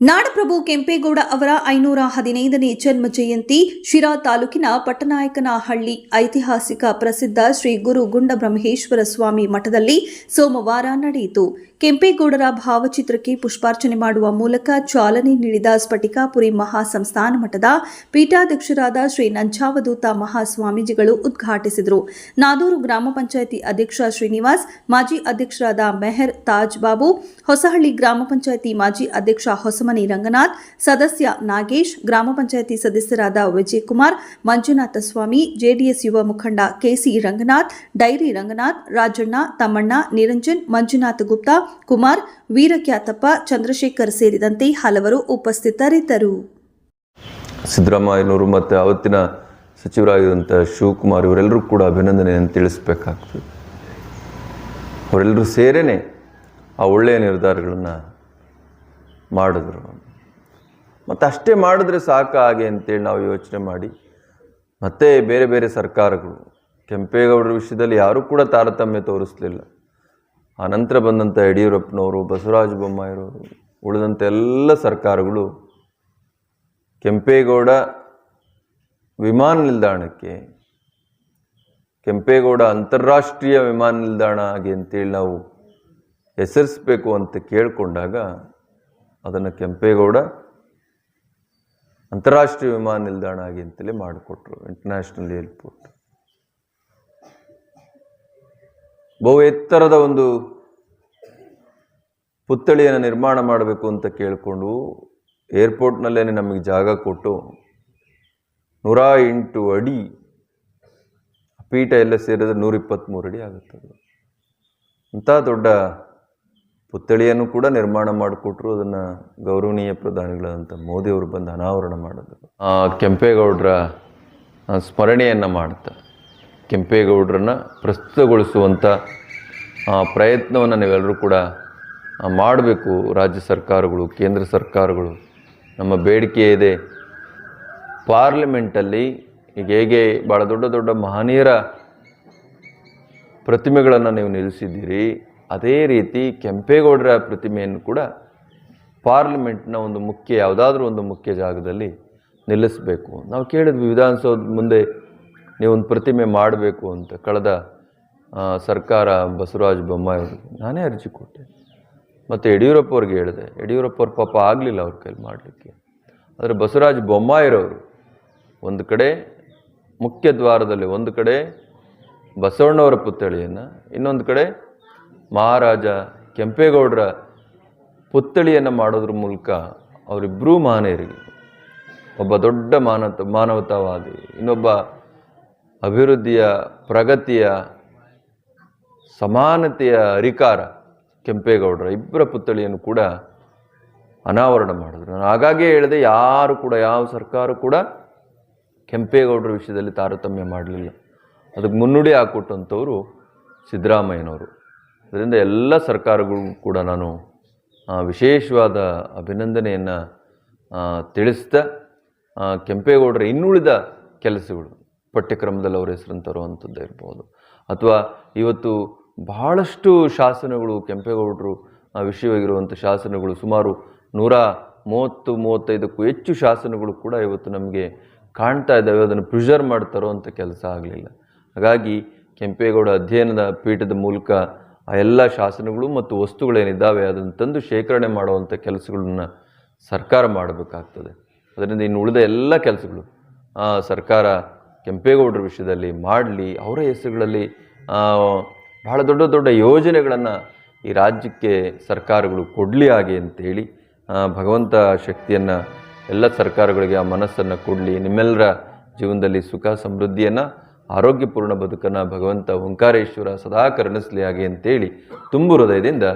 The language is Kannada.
ನಾಡಪ್ರಭು ಕೆಂಪೇಗೌಡ ಅವರ ಐನೂರ ಹದಿನೈದನೇ ಜನ್ಮ ಜಯಂತಿ ಶಿರಾ ತಾಲೂಕಿನ ಪಟ್ಟನಾಯಕನಹಳ್ಳಿ ಐತಿಹಾಸಿಕ ಪ್ರಸಿದ್ಧ ಶ್ರೀ ಗುರು ಗುಂಡಬ್ರಹ್ಮೇಶ್ವರ ಸ್ವಾಮಿ ಮಠದಲ್ಲಿ ಸೋಮವಾರ ನಡೆಯಿತು. ಕೆಂಪೇಗೌಡರ ಭಾವಚಿತ್ರಕ್ಕೆ ಪುಷ್ಪಾರ್ಚನೆ ಮಾಡುವ ಮೂಲಕ ಚಾಲನೆ ನೀಡಿದ ಸ್ಫಟಿಕಾಪುರಿ ಮಹಾಸಂಸ್ಥಾನ ಮಠದ ಪೀಠಾಧ್ಯಕ್ಷರಾದ ಶ್ರೀ ನಂಜಾವಧೂತ ಮಹಾಸ್ವಾಮೀಜಿಗಳು ಉದ್ಘಾಟಿಸಿದರು. ನಾದೂರು ಗ್ರಾಮ ಪಂಚಾಯಿತಿ ಅಧ್ಯಕ್ಷ ಶ್ರೀನಿವಾಸ್, ಮಾಜಿ ಅಧ್ಯಕ್ಷರಾದ ಮೆಹರ್ ತಾಜ್ ಬಾಬು ಹೊಸಹಳ್ಳಿ ಗ್ರಾಮ ಪಂಚಾಯಿತಿ ಮಾಜಿ ಅಧ್ಯಕ್ಷ ಹೊಸಮನಿ ರಂಗನಾಥ್, ಸದಸ್ಯ ನಾಗೇಶ್, ಗ್ರಾಮ ಪಂಚಾಯಿತಿ ಸದಸ್ಯರಾದ ವಿಜಯಕುಮಾರ್, ಮಂಜುನಾಥ ಸ್ವಾಮಿ, ಜೆಡಿಎಸ್ ಯುವ ಮುಖಂಡ K C Ranganath, dairy Ranganath, Rajanna, Thammanna, Niranjan, Manjunath Gupta Kumar, Veerakhyathappa, Chandrashekhar ಸೇರಿದಂತೆ ಹಲವರು ಉಪಸ್ಥಿತರಿದ್ದರು. ಸಿದ್ದರಾಮಯ್ಯನವರು ಮತ್ತು ಅವತ್ತಿನ ಸಚಿವರಾಗಿರುವಂಥ ಶಿವಕುಮಾರ್ ಇವರೆಲ್ಲರೂ ಕೂಡ ಅಭಿನಂದನೆಯನ್ನು ತಿಳಿಸ್ಬೇಕಾಗ್ತದೆ. ಅವರೆಲ್ಲರೂ ಸೇರೇ ಆ ಒಳ್ಳೆಯ ನಿರ್ಧಾರಗಳನ್ನು ಮಾಡಿದ್ರು. ಮತ್ತು ಅಷ್ಟೇ ಮಾಡಿದ್ರೆ ಸಾಕು ಹಾಗೆ ಅಂತೇಳಿ ನಾವು ಯೋಚನೆ ಮಾಡಿ, ಮತ್ತೆ ಬೇರೆ ಬೇರೆ ಸರ್ಕಾರಗಳು, ಕೆಂಪೇಗೌಡರ ವಿಷಯದಲ್ಲಿ ಯಾರೂ ಕೂಡ ತಾರತಮ್ಯ ತೋರಿಸಲಿಲ್ಲ. ಆ ನಂತರ ಬಂದಂಥ ಯಡಿಯೂರಪ್ಪನವರು, ಬಸವರಾಜ ಬೊಮ್ಮಾಯಿರವರು ಉಳಿದಂಥ ಎಲ್ಲ ಸರ್ಕಾರಗಳು ಕೆಂಪೇಗೌಡ ವಿಮಾನ ನಿಲ್ದಾಣಕ್ಕೆ, ಕೆಂಪೇಗೌಡ ಅಂತಾರಾಷ್ಟ್ರೀಯ ವಿಮಾನ ನಿಲ್ದಾಣ ಆಗಿ ಅಂತೇಳಿ ನಾವು ಹೆಸರಿಸ್ಬೇಕು ಅಂತ ಕೇಳಿಕೊಂಡಾಗ ಅದನ್ನು ಕೆಂಪೇಗೌಡ ಅಂತಾರಾಷ್ಟ್ರೀಯ ವಿಮಾನ ನಿಲ್ದಾಣ ಆಗಿ ಅಂತಲೇ ಮಾಡಿಕೊಟ್ರು ಇಂಟರ್ನ್ಯಾಷನಲ್ ಏರ್ಪೋರ್ಟ್ ಬಹು ಎತ್ತರದ ಒಂದು ಪುತ್ಥಳಿಯನ್ನು ನಿರ್ಮಾಣ ಮಾಡಬೇಕು ಅಂತ ಕೇಳಿಕೊಂಡು ಏರ್ಪೋರ್ಟ್ನಲ್ಲೇ ನಮಗೆ ಜಾಗ ಕೊಟ್ಟು ನೂರ ಎಂಟು ಅಡಿ ಪೀಠ ಎಲ್ಲ ಸೇರಿದ್ರೆ ನೂರ ಇಪ್ಪತ್ತ್ಮೂರು ಅಡಿ ಆಗುತ್ತದೆ ಅಂಥ ದೊಡ್ಡ ಪುತ್ಥಳಿಯನ್ನು ಕೂಡ ನಿರ್ಮಾಣ ಮಾಡಿಕೊಟ್ರು ಅದನ್ನು ಗೌರವನೀಯ ಪ್ರಧಾನಿಗಳಾದಂಥ ಮೋದಿಯವರು ಬಂದು ಅನಾವರಣ ಮಾಡಿದ್ರು. ಆ ಕೆಂಪೇಗೌಡರ ಸ್ಮರಣೆಯನ್ನು ಮಾಡ್ತಾ ಕೆಂಪೇಗೌಡರನ್ನ ಪ್ರಸ್ತುತಗೊಳಿಸುವಂಥ ಪ್ರಯತ್ನವನ್ನು ನೀವೆಲ್ಲರೂ ಕೂಡ ಮಾಡಬೇಕು ರಾಜ್ಯ ಸರ್ಕಾರಗಳು, ಕೇಂದ್ರ ಸರ್ಕಾರಗಳು. ನಮ್ಮ ಬೇಡಿಕೆ ಇದೆ. ಪಾರ್ಲಿಮೆಂಟಲ್ಲಿ ಈಗ ಹೇಗೆ ಭಾಳ ದೊಡ್ಡ ದೊಡ್ಡ ಮಹನೀಯರ ಪ್ರತಿಮೆಗಳನ್ನು ನೀವು ನಿಲ್ಲಿಸಿದ್ದೀರಿ, ಅದೇ ರೀತಿ ಕೆಂಪೇಗೌಡರ ಪ್ರತಿಮೆಯನ್ನು ಕೂಡ ಪಾರ್ಲಿಮೆಂಟ್ನ ಒಂದು ಮುಖ್ಯ, ಯಾವುದಾದ್ರೂ ಒಂದು ಮುಖ್ಯ ಜಾಗದಲ್ಲಿ ನಿಲ್ಲಿಸಬೇಕು. ನಾವು ಕೇಳಿದ್ವಿ ವಿಧಾನಸೌಧ ಮುಂದೆ ನೀವೊಂದು ಪ್ರತಿಮೆ ಮಾಡಬೇಕು ಅಂತ ಕಳೆದ ಸರ್ಕಾರ ಬಸವರಾಜ ಬೊಮ್ಮಾಯಿ ನಾನೇ ಅರ್ಜಿ ಕೊಟ್ಟೆ. ಮತ್ತು ಯಡಿಯೂರಪ್ಪ ಅವ್ರಿಗೆ ಹೇಳಿದೆ, ಯಡಿಯೂರಪ್ಪ ಅವ್ರ ಪಾಪ ಆಗಲಿಲ್ಲ ಅವ್ರ ಕೈಲಿ ಮಾಡಲಿಕ್ಕೆ. ಆದರೆ ಬಸವರಾಜ ಬೊಮ್ಮಾಯಿರವರು ಒಂದು ಕಡೆ, ಮುಖ್ಯ ದ್ವಾರದಲ್ಲಿ ಒಂದು ಕಡೆ ಬಸವಣ್ಣವರ ಪುತ್ಥಳಿಯನ್ನು, ಇನ್ನೊಂದು ಕಡೆ ಮಹಾರಾಜ ಕೆಂಪೇಗೌಡರ ಪುತ್ಥಳಿಯನ್ನು ಮಾಡೋದ್ರ ಮೂಲಕ ಅವರಿಬ್ಬರೂ ಮಹನೀಯರಿಗೆ ಒಬ್ಬ ದೊಡ್ಡ ಮಾನವ, ಮಾನವತಾವಾದಿ, ಇನ್ನೊಬ್ಬ ಅಭಿವೃದ್ಧಿಯ ಪ್ರಗತಿಯ ಸಮಾನತೆಯ ಅರಿಕಾರ ಕೆಂಪೇಗೌಡರ ಇಬ್ಬರ ಪುತ್ಥಳಿಯನ್ನು ಕೂಡ ಅನಾವರಣ ಮಾಡಿದ್ರು. ನಾನು ಹಾಗಾಗಿ ಹೇಳಿದೆ, ಯಾರು ಕೂಡ, ಯಾವ ಸರ್ಕಾರ ಕೂಡ ಕೆಂಪೇಗೌಡರ ವಿಷಯದಲ್ಲಿ ತಾರತಮ್ಯ ಮಾಡಲಿಲ್ಲ. ಅದಕ್ಕೆ ಮುನ್ನುಡಿ ಹಾಕ್ಕೊಟ್ಟಂಥವ್ರು ಸಿದ್ದರಾಮಯ್ಯನವರು. ಅದರಿಂದ ಎಲ್ಲ ಸರ್ಕಾರಗಳಿಗೂ ಕೂಡ ನಾನು ವಿಶೇಷವಾದ ಅಭಿನಂದನೆಯನ್ನು ತಿಳಿಸ್ತಾ ಕೆಂಪೇಗೌಡರ ಇನ್ನುಳಿದ ಕೆಲಸಗಳು. ಪಠ್ಯಕ್ರಮದಲ್ಲಿ ಅವ್ರ ಹೆಸರನ್ನು ತರುವಂಥದ್ದೇ ಇರ್ಬೋದು. ಅಥವಾ ಇವತ್ತು ಬಹಳಷ್ಟು ಶಾಸನಗಳು ಕೆಂಪೇಗೌಡರು ಆ, ವಿಷಯವಾಗಿರುವಂಥ ಶಾಸನಗಳು ಸುಮಾರು ನೂರ ಮೂವತ್ತು ಮೂವತ್ತೈದಕ್ಕೂ ಹೆಚ್ಚು ಶಾಸನಗಳು ಕೂಡ ಇವತ್ತು ನಮಗೆ ಕಾಣ್ತಾ ಇದ್ದಾವೆ. ಅದನ್ನು ಪ್ರಿಸರ್ವ್ ಮಾಡಿ ತರುವಂಥ ಕೆಲಸ ಆಗಲಿಲ್ಲ. ಹಾಗಾಗಿ ಕೆಂಪೇಗೌಡ ಅಧ್ಯಯನದ ಪೀಠದ ಮೂಲಕ ಆ ಎಲ್ಲ ಶಾಸನಗಳು ಮತ್ತು ವಸ್ತುಗಳೇನಿದ್ದಾವೆ ಅದನ್ನು ತಂದು ಶೇಖರಣೆ ಮಾಡುವಂಥ ಕೆಲಸಗಳನ್ನು ಸರ್ಕಾರ ಮಾಡಬೇಕಾಗ್ತದೆ. ಅದರಿಂದ ಇನ್ನು ಉಳಿದ ಎಲ್ಲ ಕೆಲಸಗಳು ಸರ್ಕಾರ ಕೆಂಪೇಗೌಡರ ವಿಷಯದಲ್ಲಿ ಮಾಡಲಿ, ಅವರ ಹೆಸರುಗಳಲ್ಲಿ ಬಹಳ ದೊಡ್ಡ ದೊಡ್ಡ ಯೋಜನೆಗಳನ್ನು ಈ ರಾಜ್ಯಕ್ಕೆ ಸರ್ಕಾರಗಳು ಕೊಡಲಿ ಹಾಗೆ ಅಂತೇಳಿ ಭಗವಂತ ಶಕ್ತಿಯನ್ನು ಎಲ್ಲ ಸರ್ಕಾರಗಳಿಗೆ ಆ ಮನಸ್ಸನ್ನು ಕೊಡಲಿ, ನಿಮ್ಮೆಲ್ಲರ ಜೀವನದಲ್ಲಿ ಸುಖ ಸಮೃದ್ಧಿಯನ್ನು, ಆರೋಗ್ಯಪೂರ್ಣ ಬದುಕನ್ನು ಭಗವಂತ ಓಂಕಾರೇಶ್ವರ ಸದಾ ಕರುಣಿಸಲಿ ಹಾಗೆ ಅಂತೇಳಿ ತುಂಬು ಹೃದಯದಿಂದ